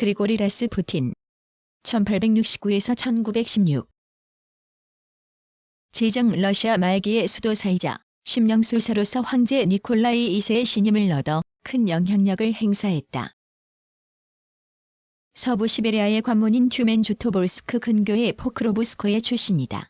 그리고리 라스푸틴 1869에서 1916 제정 러시아 말기의 수도사이자 심령술사로서 황제 니콜라이 2세의 신임을 얻어 큰 영향력을 행사했다. 서부 시베리아의 관문인 튜멘주토볼스크 근교의 포크로브스코의 출신이다.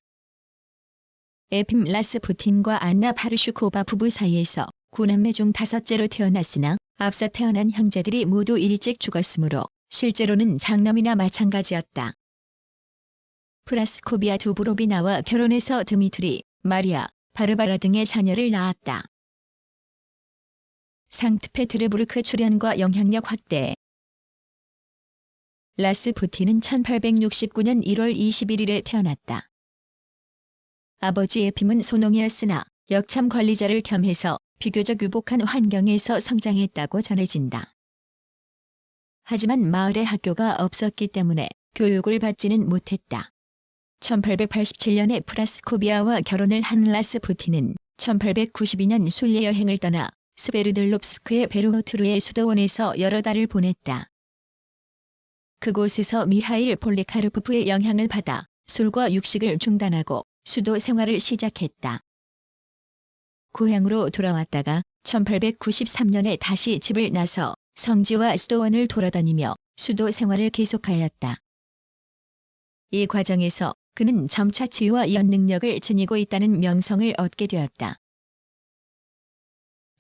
에핌 라스푸틴과 안나 파르슈코바 부부 사이에서 구남매 중 다섯째로 태어났으나 앞서 태어난 형제들이 모두 일찍 죽었으므로 실제로는 장남이나 마찬가지였다. 프라스코비아 두브로비나와 결혼해서 드미트리, 마리아, 바르바라 등의 자녀를 낳았다. 상트페테르부르크 출연과 영향력 확대 라스푸틴은 1869년 1월 21일에 태어났다. 아버지 에핌은 소농이었으나 역참 관리자를 겸해서 비교적 유복한 환경에서 성장했다고 전해진다. 하지만 마을에 학교가 없었기 때문에 교육을 받지는 못했다. 1887년에 프라스코비아와 결혼을 한 라스푸틴은 1892년 순례 여행을 떠나 스베르들롭스크의 베르호트루의 수도원에서 여러 달을 보냈다. 그곳에서 미하일 폴리카르프프의 영향을 받아 술과 육식을 중단하고 수도 생활을 시작했다. 고향으로 돌아왔다가 1893년에 다시 집을 나서 성지와 수도원을 돌아다니며 수도 생활을 계속하였다. 이 과정에서 그는 점차 지위와 연 능력을 지니고 있다는 명성을 얻게 되었다.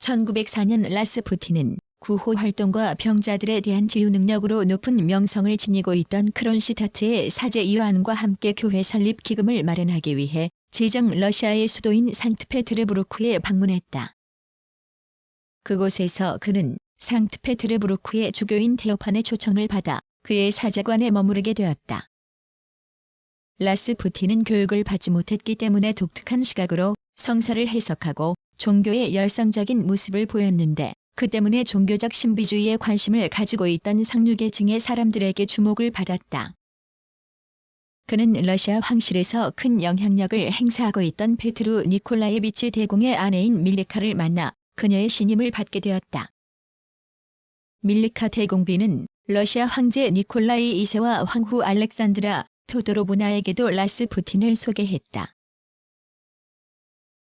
1904년 라스푸틴은 구호 활동과 병자들에 대한 지휘 능력으로 높은 명성을 지니고 있던 크론시타트의 사제 요한과 함께 교회 설립 기금을 마련하기 위해 제정 러시아의 수도인 상트페테르부르크에 방문했다. 그곳에서 그는 상트페테르부르크의 주교인 테오판의 초청을 받아 그의 사제관에 머무르게 되었다. 라스푸틴은 교육을 받지 못했기 때문에 독특한 시각으로 성사를 해석하고 종교의 열성적인 모습을 보였는데 그 때문에 종교적 신비주의에 관심을 가지고 있던 상류계층의 사람들에게 주목을 받았다. 그는 러시아 황실에서 큰 영향력을 행사하고 있던 페트루 니콜라예비치 대공의 아내인 밀리카를 만나 그녀의 신임을 받게 되었다. 밀리카 대공비는 러시아 황제 니콜라이 2세와 황후 알렉산드라 표도로브나에게도 라스푸틴을 소개했다.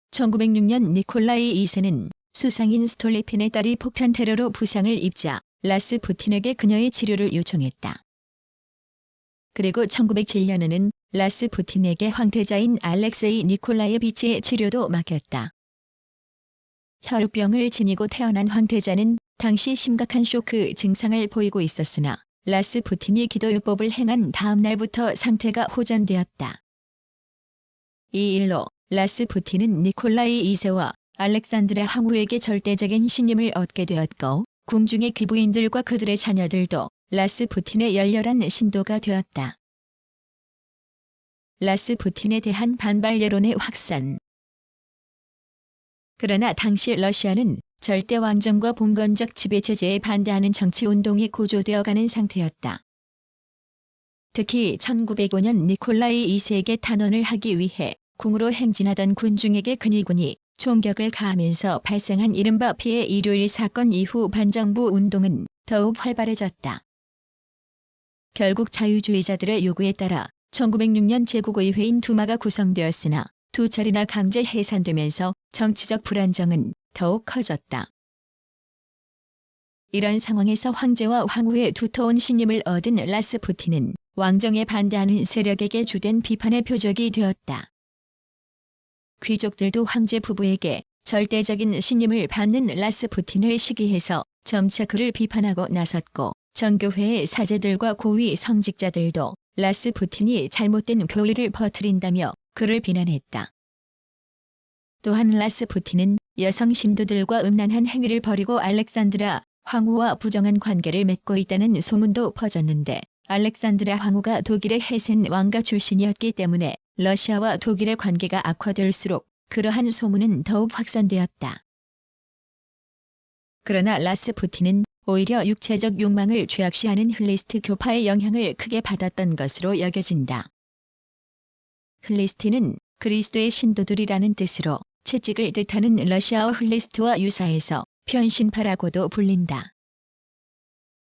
1906년 니콜라이 2세는 수상인 스톨리핀의 딸이 폭탄 테러로 부상을 입자 라스푸틴에게 그녀의 치료를 요청했다. 그리고 1907년에는 라스푸틴에게 황태자인 알렉세이 니콜라예비치의 치료도 맡겼다. 혈우병을 지니고 태어난 황태자는 당시 심각한 쇼크 증상을 보이고 있었으나 라스푸틴이 기도요법을 행한 다음 날부터 상태가 호전되었다. 이 일로 라스푸틴은 니콜라이 2세와 알렉산드라 황후에게 절대적인 신임을 얻게 되었고 궁중의 귀부인들과 그들의 자녀들도 라스푸틴의 열렬한 신도가 되었다. 라스푸틴에 대한 반발 여론의 확산 그러나 당시 러시아는 절대 왕정과 봉건적 지배체제에 반대하는 정치 운동이 고조되어 가는 상태였다. 특히 1905년 니콜라이 2세에게 탄원을 하기 위해 궁으로 행진하던 군중에게 근위군이 총격을 가하면서 발생한 이른바 피해 일요일 사건 이후 반정부 운동은 더욱 활발해졌다. 결국 자유주의자들의 요구에 따라 1906년 제국의회인 두마가 구성되었으나 두 차례나 강제 해산되면서 정치적 불안정은 더욱 커졌다. 이런 상황에서 황제와 황후의 두터운 신임을 얻은 라스푸틴은 왕정에 반대하는 세력에게 주된 비판의 표적이 되었다. 귀족들도 황제 부부에게 절대적인 신임을 받는 라스푸틴을 시기해서 점차 그를 비판하고 나섰고 정교회의 사제들과 고위 성직자들도 라스푸틴이 잘못된 교리를 퍼뜨린다며 그를 비난했다. 또한 라스푸틴은 여성 신도들과 음란한 행위를 벌이고 알렉산드라 황후와 부정한 관계를 맺고 있다는 소문도 퍼졌는데 알렉산드라 황후가 독일의 헤센 왕가 출신이었기 때문에 러시아와 독일의 관계가 악화될수록 그러한 소문은 더욱 확산되었다. 그러나 라스푸틴은 오히려 육체적 욕망을 죄악시하는 흘리스트 교파의 영향을 크게 받았던 것으로 여겨진다. 흘리스트는 그리스도의 신도들이라는 뜻으로 채찍을 뜻하는 러시아어 흘리스트와 유사해서 편신파라고도 불린다.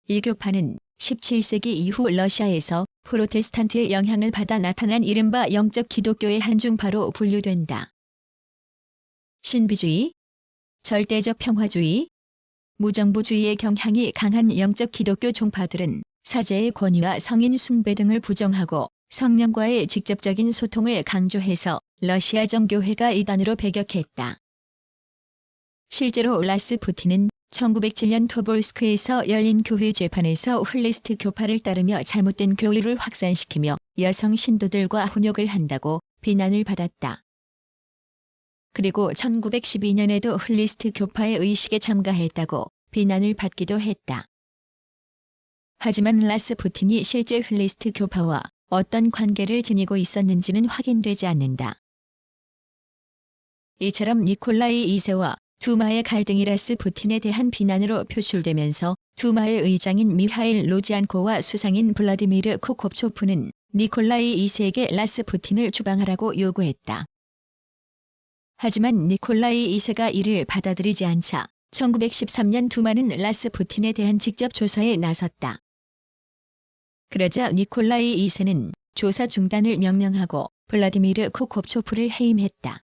이 교파는 17세기 이후 러시아에서 프로테스탄트의 영향을 받아 나타난 이른바 영적 기독교의 한중파로 분류된다. 신비주의, 절대적 평화주의, 무정부주의의 경향이 강한 영적 기독교 종파들은 사제의 권위와 성인 숭배 등을 부정하고 성령과의 직접적인 소통을 강조해서 러시아 정교회가 이단으로 배격했다. 실제로 라스 푸틴은 1907년 토볼스크에서 열린 교회 재판에서 훌리스트 교파를 따르며 잘못된 교리를 확산시키며 여성 신도들과 훈육을 한다고 비난을 받았다. 그리고 1912년에도 훌리스트 교파의 의식에 참가했다고 비난을 받기도 했다. 하지만 라스 푸틴이 실제 훌리스트 교파와 어떤 관계를 지니고 있었는지는 확인되지 않는다. 이처럼 니콜라이 2세와 두마의 갈등이 라스 푸틴에 대한 비난으로 표출되면서 두마의 의장인 미하일 로지안코와 수상인 블라디미르 코콥초프는 니콜라이 2세에게 라스 푸틴을 추방하라고 요구했다. 하지만 니콜라이 2세가 이를 받아들이지 않자 1913년 두마는 라스 푸틴에 대한 직접 조사에 나섰다. 그러자 니콜라이 2세는 조사 중단을 명령하고 블라디미르 코콥초프를 해임했다.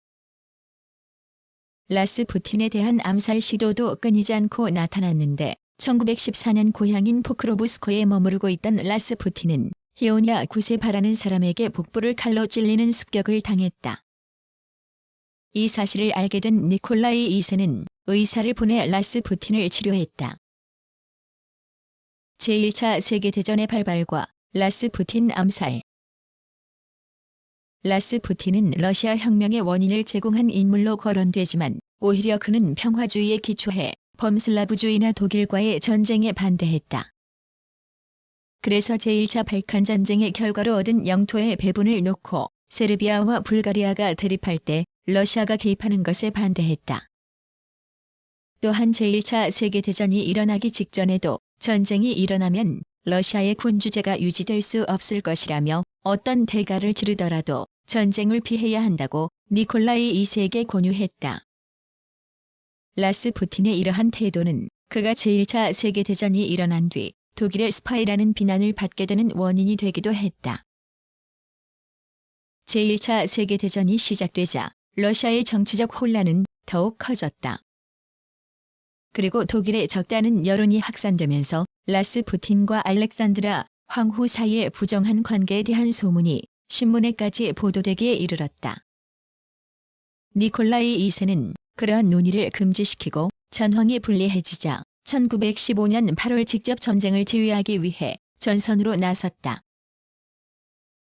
라스푸틴에 대한 암살 시도도 끊이지 않고 나타났는데 1914년 고향인 포크로브스코에 머무르고 있던 라스푸틴은 히오냐 9세 바라는 사람에게 복부를 칼로 찔리는 습격을 당했다. 이 사실을 알게 된 니콜라이 2세는 의사를 보내 라스푸틴을 치료했다. 제1차 세계대전의 발발과 라스푸틴 암살 라스푸틴은 러시아 혁명의 원인을 제공한 인물로 거론되지만 오히려 그는 평화주의에 기초해 범슬라브주의나 독일과의 전쟁에 반대했다. 그래서 제1차 발칸 전쟁의 결과로 얻은 영토의 배분을 놓고 세르비아와 불가리아가 대립할 때 러시아가 개입하는 것에 반대했다. 또한 제1차 세계대전이 일어나기 직전에도 전쟁이 일어나면 러시아의 군주제가 유지될 수 없을 것이라며 어떤 대가를 치르더라도 전쟁을 피해야 한다고 니콜라이 2세에게 권유했다. 라스푸틴의 이러한 태도는 그가 제1차 세계대전이 일어난 뒤 독일의 스파이라는 비난을 받게 되는 원인이 되기도 했다. 제1차 세계대전이 시작되자 러시아의 정치적 혼란은 더욱 커졌다. 그리고 독일의 적다는 여론이 확산되면서 라스 푸틴과 알렉산드라 황후 사이의 부정한 관계에 대한 소문이 신문에까지 보도되기에 이르렀다. 니콜라이 2세는 그러한 논의를 금지시키고 전황이 불리해지자 1915년 8월 직접 전쟁을 제외하기 위해 전선으로 나섰다.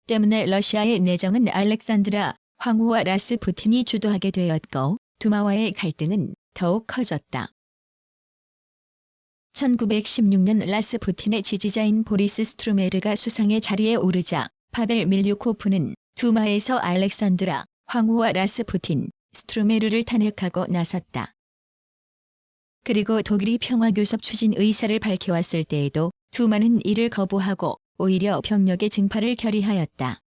때문에 러시아의 내정은 알렉산드라 황후와 라스 푸틴이 주도하게 되었고 두마와의 갈등은 더욱 커졌다. 1916년 라스푸틴의 지지자인 보리스 스트루메르가 수상의 자리에 오르자 파벨 밀류코프는 두마에서 알렉산드라 황후와 라스푸틴, 스트루메르를 탄핵하고 나섰다. 그리고 독일이 평화교섭 추진 의사를 밝혀왔을 때에도 두마는 이를 거부하고 오히려 병력의 증파를 결의하였다.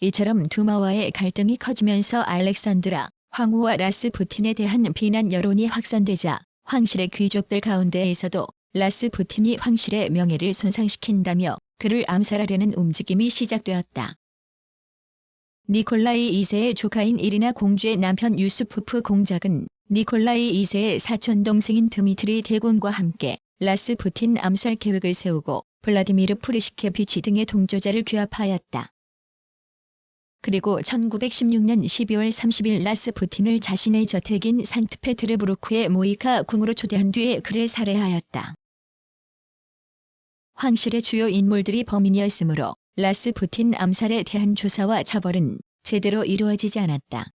이처럼 두마와의 갈등이 커지면서 알렉산드라 황후와 라스푸틴에 대한 비난 여론이 확산되자 황실의 귀족들 가운데에서도 라스푸틴이 황실의 명예를 손상시킨다며 그를 암살하려는 움직임이 시작되었다. 니콜라이 2세의 조카인 이리나 공주의 남편 유스푸프 공작은 니콜라이 2세의 사촌 동생인 드미트리 대군과 함께 라스푸틴 암살 계획을 세우고 블라디미르 프리시케비치 등의 동조자를 규합하였다. 그리고 1916년 12월 30일 라스 푸틴을 자신의 저택인 상트페트르부르크의 모이카 궁으로 초대한 뒤에 그를 살해하였다. 황실의 주요 인물들이 범인이었으므로 라스 푸틴 암살에 대한 조사와 처벌은 제대로 이루어지지 않았다.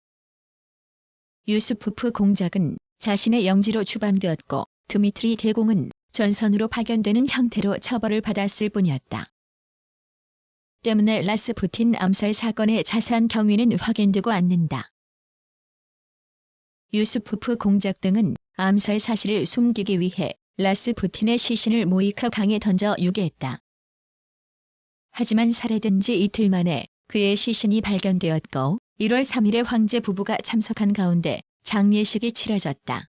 유스푸프 공작은 자신의 영지로 추방되었고 드미트리 대공은 전선으로 파견되는 형태로 처벌을 받았을 뿐이었다. 때문에 라스푸틴 암살 사건의 자세한 경위는 확인되고 않는다. 유스푸프 공작 등은 암살 사실을 숨기기 위해 라스푸틴의 시신을 모이카 강에 던져 유기했다. 하지만 살해된 지 이틀 만에 그의 시신이 발견되었고 1월 3일에 황제 부부가 참석한 가운데 장례식이 치러졌다.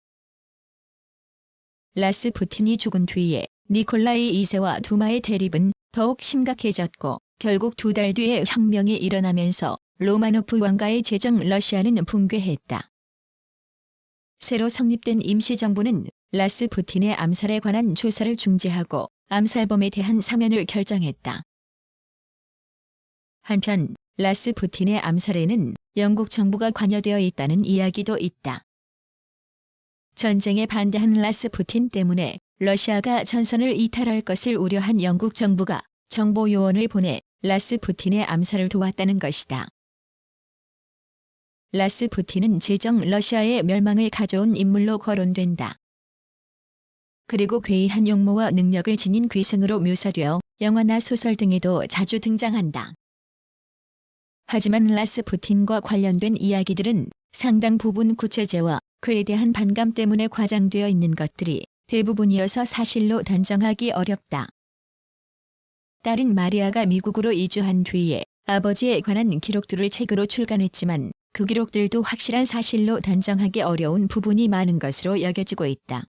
라스푸틴이 죽은 뒤에 니콜라이 2세와 두마의 대립은 더욱 심각해졌고 결국 두 달 뒤에 혁명이 일어나면서 로마노프 왕가의 제정 러시아는 붕괴했다. 새로 성립된 임시정부는 라스푸틴의 암살에 관한 조사를 중지하고 암살범에 대한 사면을 결정했다. 한편 라스푸틴의 암살에는 영국 정부가 관여되어 있다는 이야기도 있다. 전쟁에 반대한 라스푸틴 때문에 러시아가 전선을 이탈할 것을 우려한 영국 정부가 정보 요원을 보내 라스푸틴의 암살을 도왔다는 것이다. 라스푸틴은 제정 러시아의 멸망을 가져온 인물로 거론된다. 그리고 괴이한 용모와 능력을 지닌 괴승으로 묘사되어 영화나 소설 등에도 자주 등장한다. 하지만 라스푸틴과 관련된 이야기들은 상당 부분 구체제와 그에 대한 반감 때문에 과장되어 있는 것들이 대부분이어서 사실로 단정하기 어렵다. 딸인 마리아가 미국으로 이주한 뒤에 아버지에 관한 기록들을 책으로 출간했지만 그 기록들도 확실한 사실로 단정하기 어려운 부분이 많은 것으로 여겨지고 있다.